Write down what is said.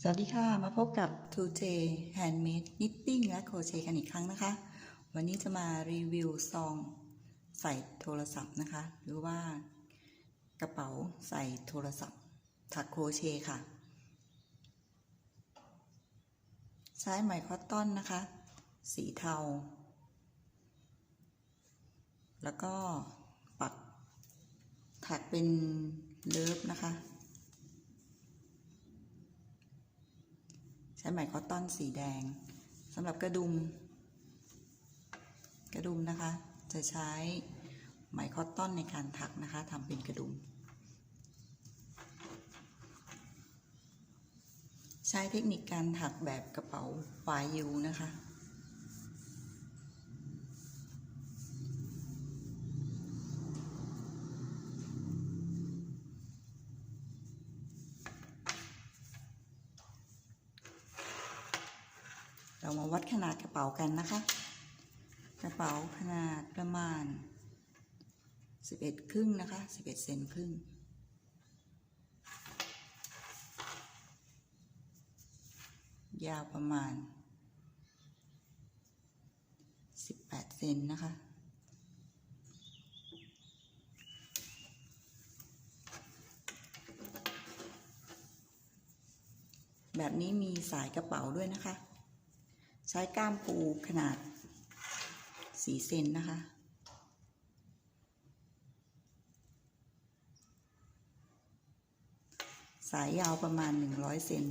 สวัสดีค่ะ มาพบกับ 2J Handmade Knitting และโครเชต์กันอีกครั้งนะคะ วันนี้จะมารีวิวซองใส่โทรศัพท์นะคะ หรือว่ากระเป๋าใส่โทรศัพท์ถักโครเชต์ค่ะ ใช้ไหมคอตตอนนะคะ สีเทา แล้วก็ปักถักเป็นเลิฟนะคะ ช้ไหมคอตตอนสีแดงสำหรับกระดุม กระดุมนะคะ จะใช้ไหมคอตตอนในการถักนะคะทำเป็นกระดุม ใช้เทคนิคการถักแบบกระเป๋าฝายยูนะคะ เรามาวัดขนาดกระเป๋ากันนะคะ กระเป๋าขนาดประมาณ 11 ครึ่งนะคะ 11 เซนครึ่งยาวประมาณ 18 เซนนะคะ แบบนี้มีสายกระเป๋าด้วยนะคะ ใช้ก้ามปูขนาด4เซนนะคะ สายยาวประมาณ 100 เซน